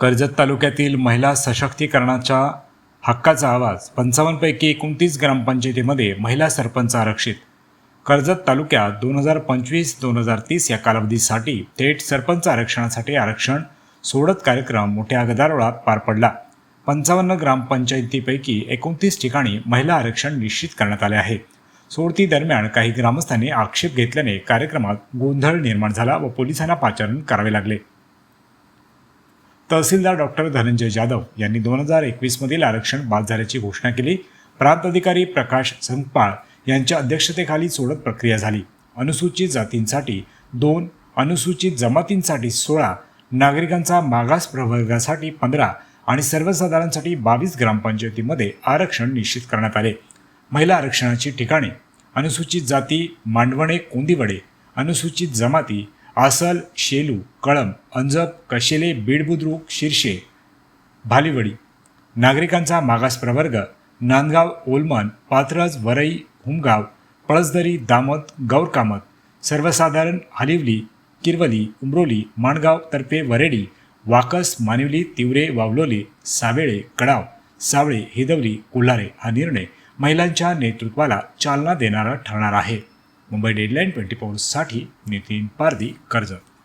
कर्जत तालुक्यातील महिला सशक्तीकरणाच्या हक्काचा आवाज पंचावन्नपैकी एकोणतीस ग्रामपंचायतीमध्ये महिला सरपंच आरक्षित. कर्जत तालुक्यात दोन हजार पंचवीस दोन हजार तीस या कालावधीसाठी थेट सरपंच आरक्षणासाठी आरक्षण सोडत कार्यक्रम मोठ्या गदारोळात पार पडला. पंचावन्न ग्रामपंचायतीपैकी एकोणतीस ठिकाणी महिला आरक्षण निश्चित करण्यात आले आहे. सोडती दरम्यान काही ग्रामस्थांनी आक्षेप घेतल्याने कार्यक्रमात गोंधळ निर्माण झाला व पोलिसांना पाचारण करावे लागले. तहसीलदार डॉक्टर धनंजय जाधव यांनी दोन हजार एकवीसमधील आरक्षण बाद झाल्याची घोषणा केली. प्रांत अधिकारी प्रकाश संगपाळ यांच्या अध्यक्षतेखाली सोडत प्रक्रिया झाली. अनुसूचित जातींसाठी दोन अनुसूचित जमातींसाठी सोळा नागरिकांचा मागास प्रवर्गासाठी पंधरा आणि सर्वसाधारणसाठी बावीस ग्रामपंचायतीमध्ये आरक्षण निश्चित करण्यात आले. महिला आरक्षणाची ठिकाणे अनुसूचित जाती मांडवणे कोंदिवडे अनुसूचित जमाती आसल शेलू कळंब अंजप कशेले बीडबुद्रुक शिरशे भालीवडी. नागरिकांचा मागास प्रवर्ग नांदगाव ओलमन पात्रज वरई हुमगाव पळसदरी दामत गौरकामत सर्वसाधारण हालिवली किरवली उमरोली माणगाव तर्फे वरेडी वाकस मानिवली तिवरे वावलोली सावेळे कडाव सावळे हिदवली कोल्हारे हा निर्णय महिलांच्या नेतृत्वाला चालना देणारा ठरणार आहे. मुंबई डेडलाईन ट्वेंटी फोरसाठी नितीन पारदी कर्जत